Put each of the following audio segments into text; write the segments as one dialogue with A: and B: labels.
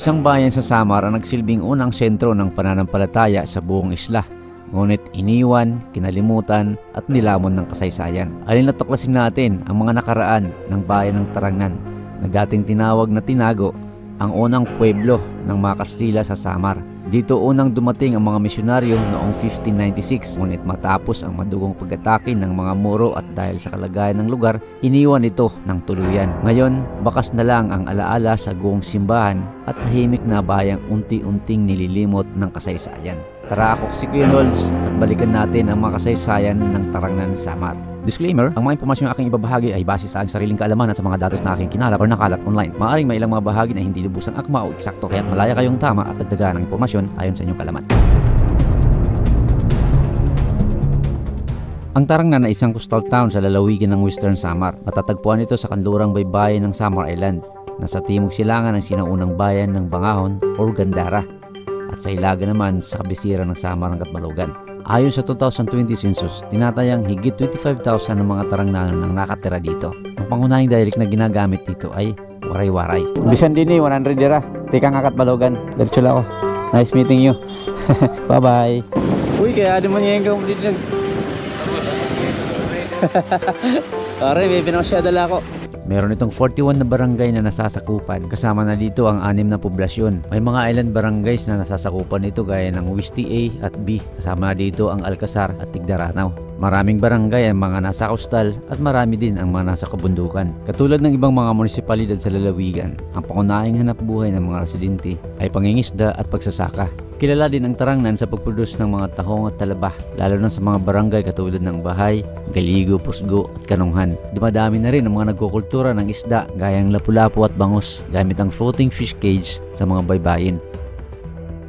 A: Isang bayan sa Samar ang nagsilbing unang sentro ng pananampalataya sa buong isla. Ngunit iniwan, kinalimutan at nilamon ng kasaysayan. Alin na natin ang mga nakaraan ng bayan ng Tarangnan na dating tinawag na Tinago, ang unang pueblo ng mga Kastila sa Samar. Dito unang dumating ang mga misyonaryo noong 1596 ngunit matapos ang madugong pag-atake ng mga Moro at dahil sa kalagayan ng lugar, iniwan ito ng tuluyan. Ngayon, bakas na lang ang alaala sa guong simbahan at tahimik na bayang unti-unting nililimot ng kasaysayan. Tara ako si Kuya at balikan natin ang mga kasaysayan ng Tarangnan Samar. Disclaimer, ang mga impormasyon aking ibabahagi ay base sa aking sariling kaalaman at sa mga datos na aking kinalap o nakalat online. Maaring may ilang mga bahagi na hindi lubusang akma o eksakto kaya't malaya kayong tama at dagdagan ng impormasyon ayon sa inyong kalaman. Ang Tarangnan ay isang coastal town sa lalawigan ng Western Samar. Matatagpuan ito sa kanlurang baybayin ng Samar Island. Nasa timog silangan ng sinaunang bayan ng Bangahon o Gandara at sa hilaga naman sa kabisira ng Samar ng Katbalogan. Ayon sa 2020 census, tinatayang higit 25,000 ng mga Tarangnano nang nakatira dito. Ang pangunahing dialect na ginagamit dito ay waray-waray. Bisan din eh, 100 dira. Tika nga Katbalogan. Diretso lang ako. Nice meeting you. Bye-bye. Uy, kaya ano man yung ikaw dito Pare, may pinakasyadala ako. Meron itong 41 na barangay na nasasakupan. Kasama na dito ang anim na poblasyon. May mga island barangays na nasasakupan nito gaya ng Wisti A at B. Kasama na dito ang Alcazar at Tigdaranaw. Maraming barangay ang mga nasa coastal at marami din ang mga nasa kabundukan. Katulad ng ibang mga munisipalidad sa lalawigan, ang pangunahing hanap buhay ng mga residente ay pangingisda at pagsasaka. Kilala din ang Tarangnan sa pagproduce ng mga tahong at talaba, lalo na sa mga barangay katulad ng Bahay, Galigo, Pusgo at Kanunghan. Dumadami na rin ang mga nagkukultura ng isda gayang lapu-lapu at bangus gamit ang floating fish cage sa mga baybayin.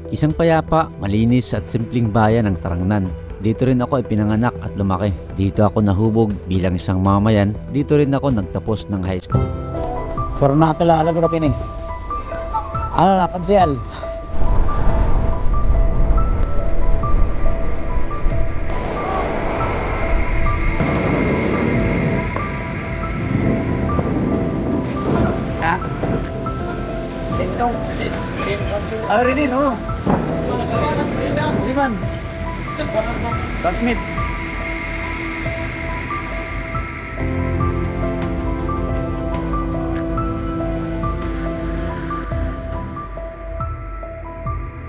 A: Isang payapa, malinis at simpleng bayan ng Tarangnan. Dito rin ako ay pinanganak at lumaki. Dito ako nahubog bilang isang mamayan. Dito rin ako nagtapos ng high school. Pero nakakilala ko na pining. Ano na, kansiyal? Tentong. Ah, rin din, oh. Hindi man. Transmit.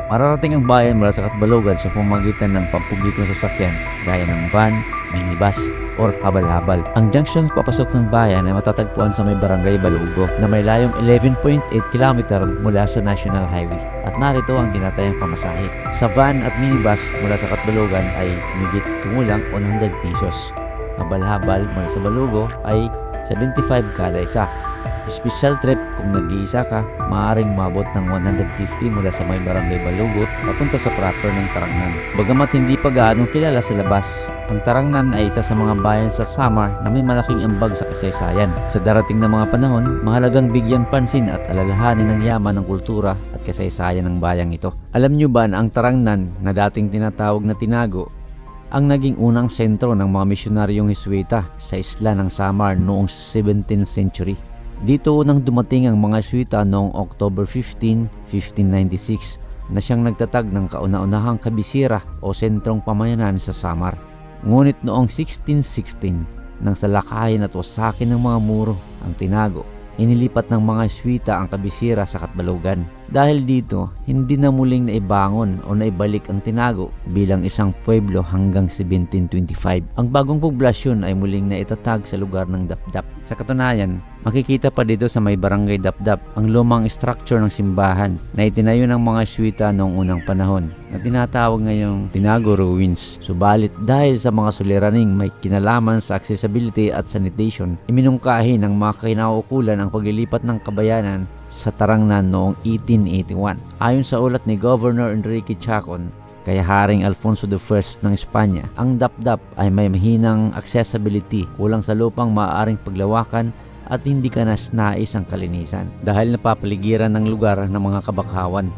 A: Mararating ang bayan mula sa Katbalogan sa pamamagitan ng pampublikong sasakyan gaya ng van, minibus, or habal-habal. Ang junction papasok ng bayan ay matatagpuan sa may barangay Balugo na may layong 11.8 km mula sa National Highway at narito ang tinatayang pamasahe. Sa van at minibus mula sa Katbalogan ay migit kumulang 100 pesos. Habal-habal mula sa Balugo ay 75 kada isa. Special trip kung nag-iisa ka, maaaring mabot ng 150 mula sa may barangay Balugo papunta sa proper ng Tarangnan. Bagamat hindi pa gaano kilala sa labas, ang Tarangnan ay isa sa mga bayan sa Samar na may malaking ambag sa kasaysayan. Sa darating na mga panahon, mahalagang bigyan pansin at alalahanin ng yaman ng kultura at kasaysayan ng bayang ito. Alam nyo ba na ang Tarangnan na dating tinatawag na Tinago ang naging unang sentro ng mga misyonaryong Hiswita sa isla ng Samar noong 17th century. Dito unang dumating ang mga Hiswita noong October 15, 1596 na siyang nagtatag ng kauna-unahang kabisira o sentrong pamayanan sa Samar. Ngunit noong 1616, nang salakayin at wasakin ng mga muro ang tinago, inilipat ng mga Hiswita ang kabisira sa Katbalogan. Dahil dito, hindi na muling naibangon o naibalik ang tinago bilang isang pueblo hanggang 1725. Ang bagong poblasyon ay muling naitatag sa lugar ng Dapdap. Sa katunayan, makikita pa dito sa may barangay Dapdap ang lumang structure ng simbahan na itinayo ng mga Hiswita noong unang panahon na tinatawag ngayong Tinago Ruins. Subalit dahil sa mga suliraning may kinalaman sa accessibility at sanitation, iminungkahi ng mga kinaukulan ang paglilipat ng kabayanan sa Tarangnan noong 1881. Ayon sa ulat ni Governor Enrique Chacon, kaya Haring Alfonso I ng Espanya, ang Dapdap ay may mahinang accessibility, kulang sa lupang maaaring paglawakan at hindi ka nais ang kalinisan dahil napapaligiran ng lugar ng mga kabakhawan.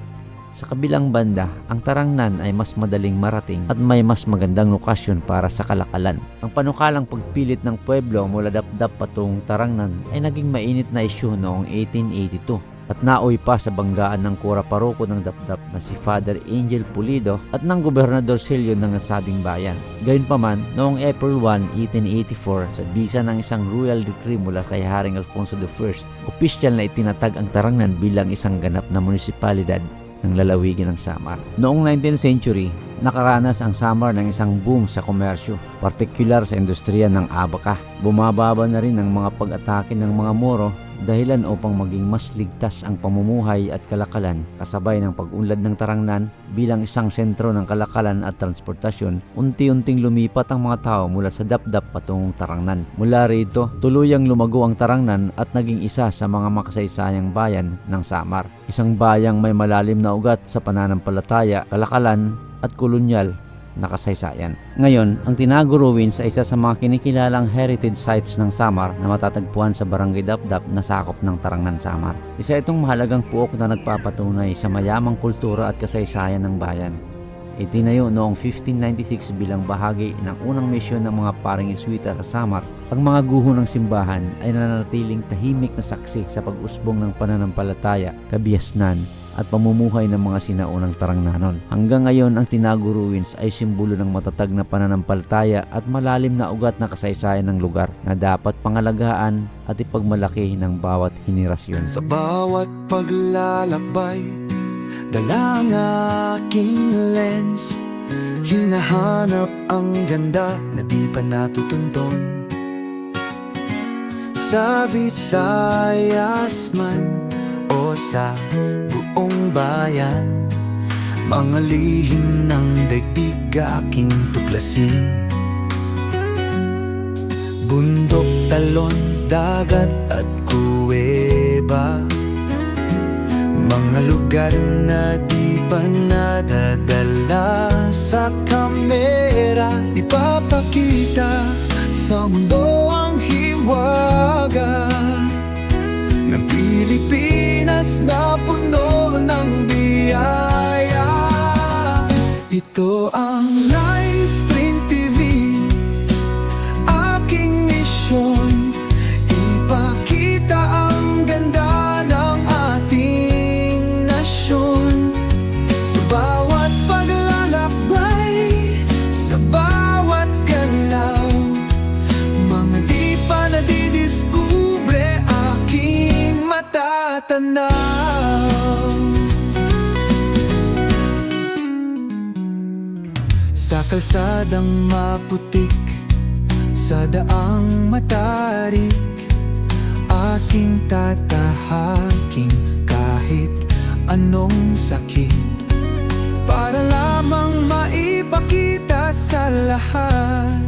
A: Sa kabilang banda, ang Tarangnan ay mas madaling marating at may mas magandang lokasyon para sa kalakalan. Ang panukalang pagpilit ng pueblo mula Dapdap patungong Tarangnan ay naging mainit na isyu noong 1882 at nauwi pa sa banggaan ng kura paroko ng dapdap na si Father Angel Pulido at ng Gobernador Silio ng nasabing bayan. Gayunpaman, noong April 1, 1884, sa bisa ng isang royal decree mula kay Haring Alfonso I, opisyal na itinatag ang Tarangnan bilang isang ganap na munisipalidad ng lalawigan ng Samar. Noong 19th century, nakaranas ang Samar ng isang boom sa komersyo, partikular sa industriya ng abaka. Bumababa na rin ang mga pag-atake ng mga Moro dahilan upang maging mas ligtas ang pamumuhay at kalakalan kasabay ng pag-unlad ng Tarangnan bilang isang sentro ng kalakalan at transportasyon, unti-unting lumipat ang mga tao mula sa dapdap patungong Tarangnan. Mula rito, tuluyang lumago ang Tarangnan at naging isa sa mga makasaysayang bayan ng Samar. Isang bayang may malalim na ugat sa pananampalataya, kalakalan at kolonyal na kasaysayan. Ngayon, ang Tinago Ruins ay isa sa mga kinikilalang heritage sites ng Samar na matatagpuan sa Barangay Dapdap na sakop ng Tarangnan Samar. Isa itong mahalagang puok na nagpapatunay sa mayamang kultura at kasaysayan ng bayan. Itinayo noong 1596 bilang bahagi ng unang misyon ng mga paring Iswita sa Samar, ang mga guho ng simbahan ay nananatiling tahimik na saksi sa pag-usbong ng pananampalataya, kabiasnan, at pamumuhay ng mga sinaunang tarangnanon. Hanggang ngayon, ang Tinago Ruins ay simbolo ng matatag na pananampalataya at malalim na ugat na kasaysayan ng lugar na dapat pangalagaan at ipagmalaki ng bawat henerasyon.
B: Sa bawat paglalakbay Dala ang aking lens Hinahanap ang ganda na di pa natutunton Sa Visayas man o sa buong bayan Mga lihim ng daigdig aking tuklasin. Bundok, talon, dagat at kuweba Mga lugar na di pa nadadala sa kamera. Ipapakita sa mundo ang hiwaga Ng Pilipinas na ng biyaya Ito ang Life Print TV aking misyon Ipakita ang ganda ng ating nasyon. Sa bawat paglalakbay Sa bawat galaw Mga di pa nadidiskubre Aking matatanaw kalsadang maputik Sa daang matarik. Aking tatahaking kahit anong sakit. Para lamang maipakita sa lahat.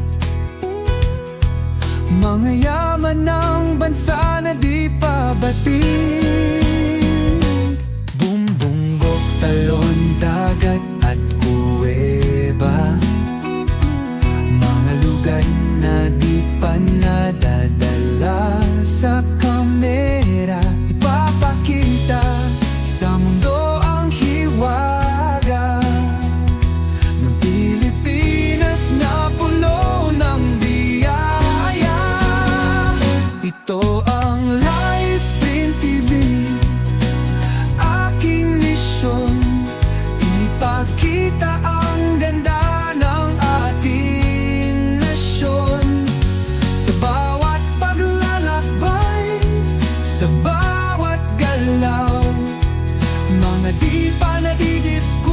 B: Mga yaman ng bansa na di pa batid. Bumbunggok, talon, dagat galaw Mga di pa nadidiskubre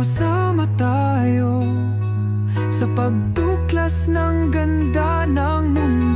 B: Sama-sama tayo Sa pagtuklas ng ganda ng mundo.